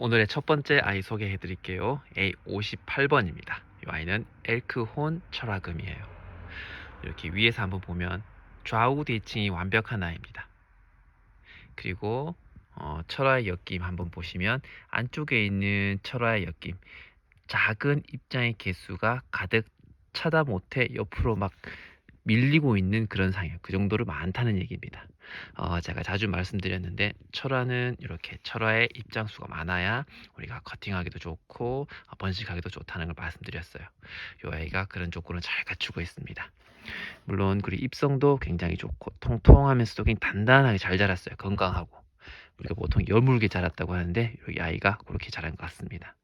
오늘의 첫 번째 아이 소개해 드릴게요. A58번입니다. 이 아이는 엘크혼 철화금이에요. 이렇게 위에서 한번 보면 좌우 대칭이 완벽한 아이입니다. 그리고 어, 철화의 엮임 한번 보시면 안쪽에 있는 철화의 엮임 작은 입장의 개수가 가득 차다 못해 옆으로 막 밀리고 있는 그런 상이에요. 그 정도로 많다는 얘기입니다. 어, 제가 자주 말씀드렸는데 철화는 이렇게 철화의 입장수가 많아야 우리가 커팅하기도 좋고 어, 번식하기도 좋다는 걸 말씀드렸어요. 이 아이가 그런 조건을 잘 갖추고 있습니다. 물론 그리고 입성도 굉장히 좋고 통통하면서도 굉장히 단단하게 잘 자랐어요. 건강하고 우리가 보통 여물게 자랐다고 하는데 이 아이가 그렇게 자란 것 같습니다.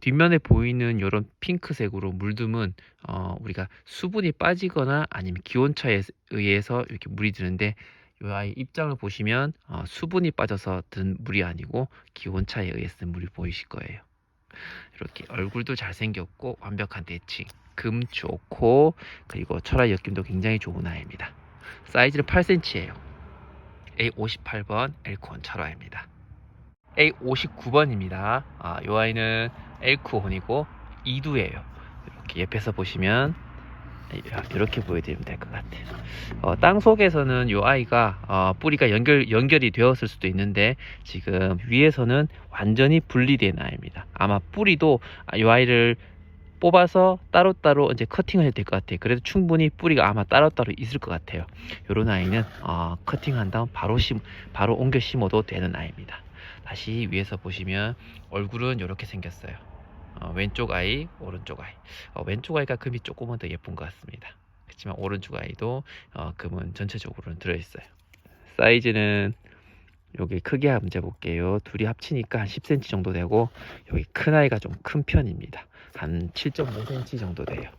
뒷면에 보이는 이런 핑크색으로 물듬은 어, 우리가 수분이 빠지거나 아니면 기온차에 의해서 이렇게 물이 드는데 이 아이 입장을 보시면 어, 수분이 빠져서 든 물이 아니고 기온차에 의해서 든 물이 보이실 거예요. 이렇게 얼굴도 잘생겼고 완벽한 대칭, 금 좋고 그리고 철화 엮임도 굉장히 좋은 아이입니다. 사이즈는 8cm예요. A58번 엘콘 철화입니다. A59번입니다. 아, 이 아이는 엘크혼이고 이두예요. 이렇게 옆에서 보시면 이렇게 보여드리면 될 것 같아요. 어, 땅 속에서는 이 아이가 어, 뿌리가 연결 연결이 되었을 수도 있는데 지금 위에서는 완전히 분리된 아이입니다. 아마 뿌리도 이 아이를 뽑아서 따로따로 이제 커팅을 해도 될것 같아요. 그래도 충분히 뿌리가 아마 따로따로 있을 것 같아요. 이런 아이는 어, 커팅한 다음 바로 심 바로 옮겨 심어도 되는 아이입니다. 다시 위에서 보시면 얼굴은 이렇게 생겼어요. 어, 왼쪽 아이, 오른쪽 아이. 어, 왼쪽 아이가 금이 조금은 더 예쁜 것 같습니다. 그렇지만 오른쪽 아이도 어, 금은 전체적으로는 들어있어요. 사이즈는 여기 크게 한번 재볼게요. 둘이 합치니까 한 10cm 정도 되고 여기 큰 아이가 좀 큰 편입니다. 한 7.5cm 정도 돼요.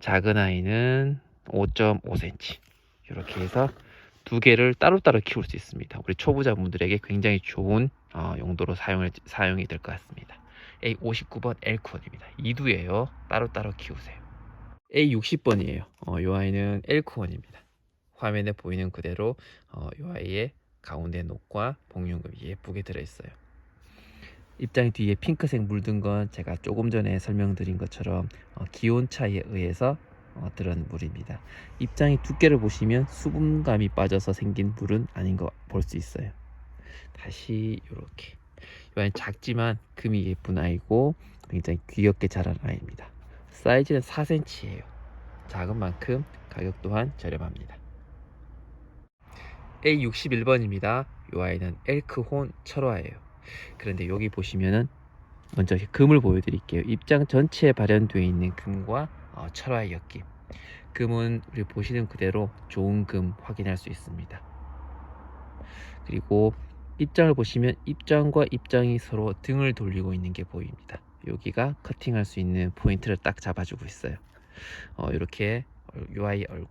작은 아이는 5.5cm 이렇게 해서 두 개를 따로따로 키울 수 있습니다. 우리 초보자분들에게 굉장히 좋은 어, 용도로 사용을, 사용이 될 것 같습니다. A59번 엘크원입니다. 이두예요. 따로따로 키우세요. A60번이에요. 어, 이 아이는 엘크원입니다. 화면에 보이는 그대로 어, 이 아이의 가운데 녹과 복륜금이 예쁘게 들어있어요. 입장 뒤에 핑크색 물든 건 제가 조금 전에 설명드린 것처럼 어, 기온 차이에 의해서 어, 들은 물입니다. 입장의 두께를 보시면 수분감이 빠져서 생긴 물은 아닌 거 볼 수 있어요. 다시 이렇게 이번엔 작지만 금이 예쁜 아이고 굉장히 귀엽게 자란 아이입니다. 사이즈는 4cm예요. 작은 만큼 가격 또한 저렴합니다. A61번입니다. 이 아이는 엘크혼 철화예요. 그런데 여기 보시면은 먼저 금을 보여드릴게요. 입장 전체에 발현되어 있는 금과 어, 철화의 엮임. 금은 우리 보시는 그대로 좋은 금 확인할 수 있습니다. 그리고 입장을 보시면 입장과 입장이 서로 등을 돌리고 있는 게 보입니다. 여기가 커팅할 수 있는 포인트를 딱 잡아주고 있어요. 어, 이렇게 UI 얼굴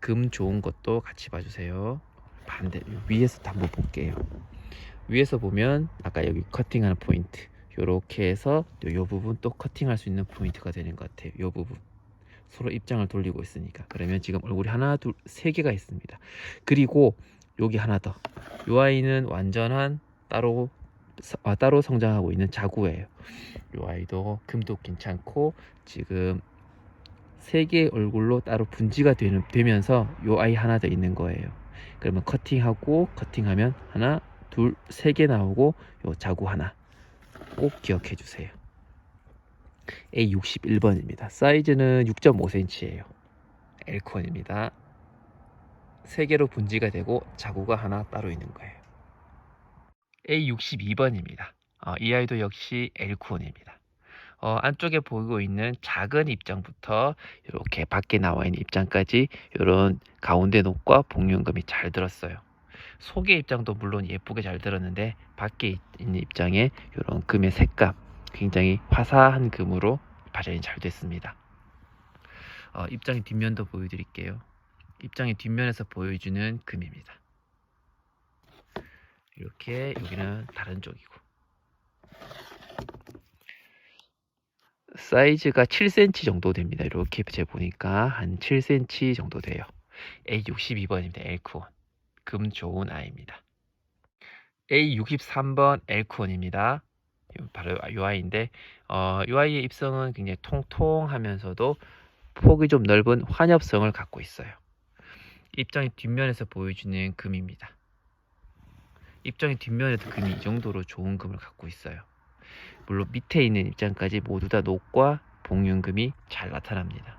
금 좋은 것도 같이 봐주세요. 반대 위에서 한번 볼게요. 위에서 보면 아까 여기 커팅하는 포인트 이렇게 해서 이 부분 또 커팅할 수 있는 포인트가 되는 것 같아요. 이 부분 서로 입장을 돌리고 있으니까 그러면 지금 얼굴이 하나 둘 세 개가 있습니다. 그리고 여기 하나 더. 이 아이는 완전한 따로 아, 따로 성장하고 있는 자구예요. 이 아이도 금도 괜찮고 지금 세 개의 얼굴로 따로 분지가 되는, 되면서 이 아이 하나 더 있는 거예요. 그러면 커팅하고 커팅하면 하나, 둘, 세 개 나오고 요 자구 하나 꼭 기억해 주세요. A61번입니다. 사이즈는 6.5cm예요. 엘콘입니다. 세 개로 분지가 되고 자구가 하나 따로 있는 거예요. A62번입니다. 어, 이 아이도 역시 엘콘입니다. 어, 안쪽에 보이고 있는 작은 입장부터 이렇게 밖에 나와 있는 입장까지 이런 가운데 녹과 복륜금이 잘 들었어요. 속의 입장도 물론 예쁘게 잘 들었는데 밖에 있는 입장에 이런 금의 색감 굉장히 화사한 금으로 발현이 잘 됐습니다. 어, 입장의 뒷면도 보여드릴게요. 입장의 뒷면에서 보여주는 금입니다. 이렇게 여기는 다른 쪽이고 사이즈가 7cm 정도 됩니다. 이렇게 재 보니까 한 7cm 정도 돼요. A62번입니다. 엘크원 금 좋은 아이입니다. A63번 엘콘입니다. 바로 요 아이인데 어, 요 아이의 입성은 굉장히 통통하면서도 폭이 좀 넓은 환엽성을 갖고 있어요. 입장의 뒷면에서 보여주는 금입니다. 입장의 뒷면에도 금이 이 정도로 좋은 금을 갖고 있어요. 물론 밑에 있는 입장까지 모두 다 녹과 복륜금이 잘 나타납니다.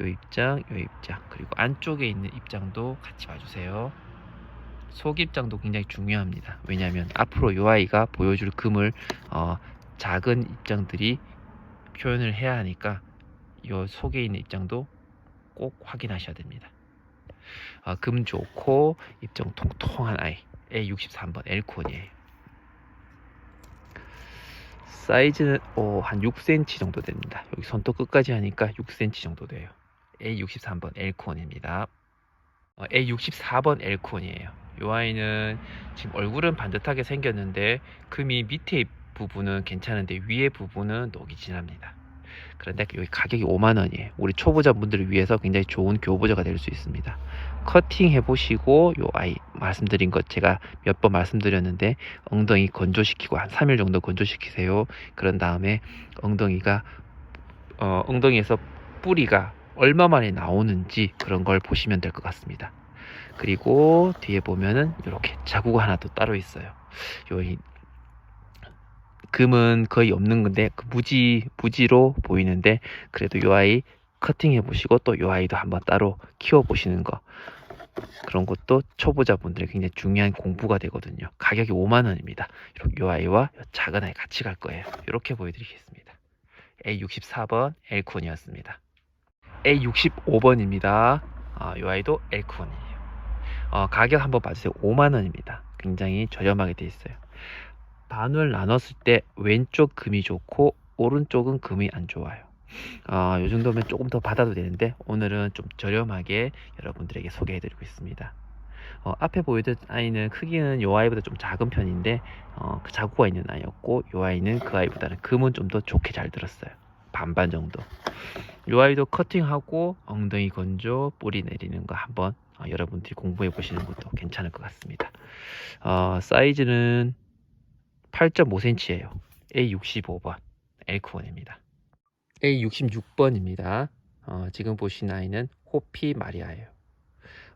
요 입장, 요 입장, 그리고 안쪽에 있는 입장도 같이 봐주세요. 속 입장도 굉장히 중요합니다. 왜냐하면 앞으로 요 아이가 보여줄 금을 어, 작은 입장들이 표현을 해야 하니까 요 속에 있는 입장도 꼭 확인하셔야 됩니다. 아, 금 좋고 입장 통통한 아이 A63번 엘콘이에요. 사이즈는 어, 한 6cm 정도 됩니다. 여기 손톱 끝까지 하니까 6cm 정도 돼요. A63번 엘콘입니다. 어, A64번 엘콘이에요. 이 아이는 지금 얼굴은 반듯하게 생겼는데 금이 밑에 부분은 괜찮은데 위에 부분은 녹이 진합니다. 그런데 여기 가격이 5만원이에요. 우리 초보자분들을 위해서 굉장히 좋은 교보자가 될 수 있습니다. 커팅 해보시고 요 아이 말씀드린 것 제가 몇 번 말씀드렸는데 엉덩이 건조시키고 한 3일 정도 건조시키세요. 그런 다음에 엉덩이가 어, 엉덩이에서 뿌리가 얼마 만에 나오는지 그런 걸 보시면 될 것 같습니다. 그리고 뒤에 보면은 이렇게 자구가 하나 또 따로 있어요. 요 이- 금은 거의 없는 건데 그 무지 무지로 보이는데 그래도 요 아이 커팅해 보시고 또 요 아이도 한번 따로 키워 보시는 거 그런 것도 초보자분들의 굉장히 중요한 공부가 되거든요. 가격이 5만 원입니다. 이렇게 요 아이와 요 작은 아이 같이 갈 거예요. 이렇게 보여드리겠습니다. A64번 엘콘이었습니다. A65번입니다. 아, 요 아이도 엘콘이에요. 어, 가격 한번 봐주세요. 5만 원입니다. 굉장히 저렴하게 돼 있어요. 반을 나눴을 때 왼쪽 금이 좋고 오른쪽은 금이 안 좋아요. 어, 요 정도면 조금 더 받아도 되는데 오늘은 좀 저렴하게 여러분들에게 소개해드리고 있습니다. 어, 앞에 보이던 아이는 크기는 요 아이보다 좀 작은 편인데 어, 그 자구가 있는 아이였고 요 아이는 그 아이보다는 금은 좀 더 좋게 잘 들었어요. 반반 정도. 요 아이도 커팅하고 엉덩이 건조 뿌리 내리는 거 한번 어, 여러분들이 공부해 보시는 것도 괜찮을 것 같습니다. 어, 사이즈는 8.5cm예요. A65번 엘크원입니다. A66번입니다. 어, 지금 보신 아이는 호피 마리아예요.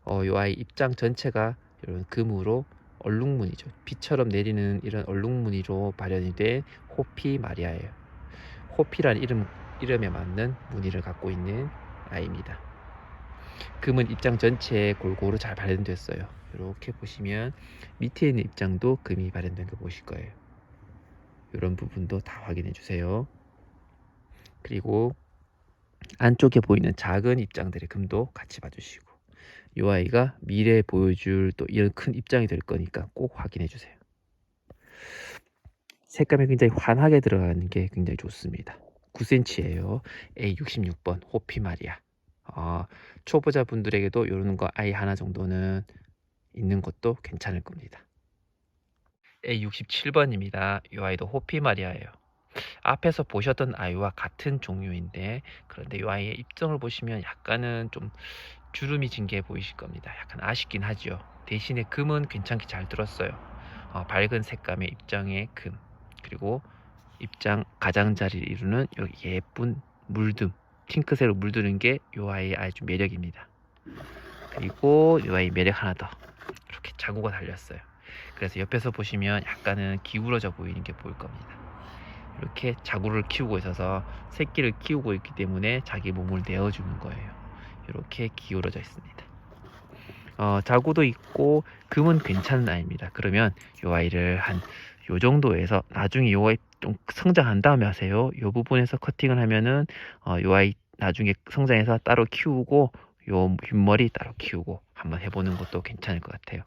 어, 이 아이 입장 전체가 이런 금으로 얼룩무늬죠. 비처럼 내리는 이런 얼룩무늬로 발현이 된 호피 마리아예요. 호피란 이름 이름에 맞는 무늬를 갖고 있는 아이입니다. 금은 입장 전체에 골고루 잘 발현됐어요. 이렇게 보시면 밑에 있는 입장도 금이 발현된 거 보실 거예요. 이런 부분도 다 확인해 주세요. 그리고 안쪽에 보이는 작은 입장들의 금도 같이 봐주시고 이 아이가 미래에 보여줄 또 이런 큰 입장이 될 거니까 꼭 확인해 주세요. 색감이 굉장히 환하게 들어가는 게 굉장히 좋습니다. 9cm예요. A66번 호피 마리아. 어, 초보자 분들에게도 이런 거 아이 하나 정도는 있는 것도 괜찮을 겁니다. A67번입니다. 이 아이도 호피 마리아예요. 앞에서 보셨던 아이와 같은 종류인데 그런데 이 아이의 입장을 보시면 약간은 좀 주름이 진 게 보이실 겁니다. 약간 아쉽긴 하죠. 대신에 금은 괜찮게 잘 들었어요. 어, 밝은 색감의 입장의 금 그리고 입장 가장자리를 이루는 여기 예쁜 물듬 핑크색으로 물드는 게 이 아이의 아주 매력입니다. 그리고 이 아이 매력 하나 더 이렇게 자구가 달렸어요. 그래서 옆에서 보시면 약간은 기울어져 보이는 게 보일 겁니다. 이렇게 자구를 키우고 있어서 새끼를 키우고 있기 때문에 자기 몸을 내어주는 거예요. 이렇게 기울어져 있습니다. 어, 자구도 있고 금은 괜찮은 아이입니다. 그러면 이 아이를 한 요 정도에서 나중에 요 아이 좀 성장한 다음에 하세요. 요 부분에서 커팅을 하면은 어, 요 아이 나중에 성장해서 따로 키우고 요 윗머리 따로 키우고 한번 해보는 것도 괜찮을 것 같아요.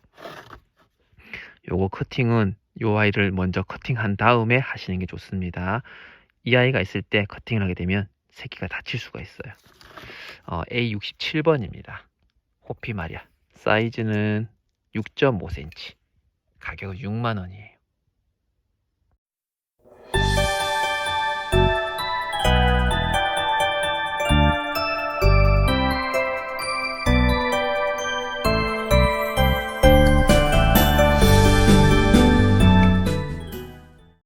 요거 커팅은 요 아이를 먼저 커팅한 다음에 하시는 게 좋습니다. 이 아이가 있을 때 커팅을 하게 되면 새끼가 다칠 수가 있어요. 어, A67번입니다. 호피 마리아. 사이즈는 6.5cm. 가격은 6만원이에요.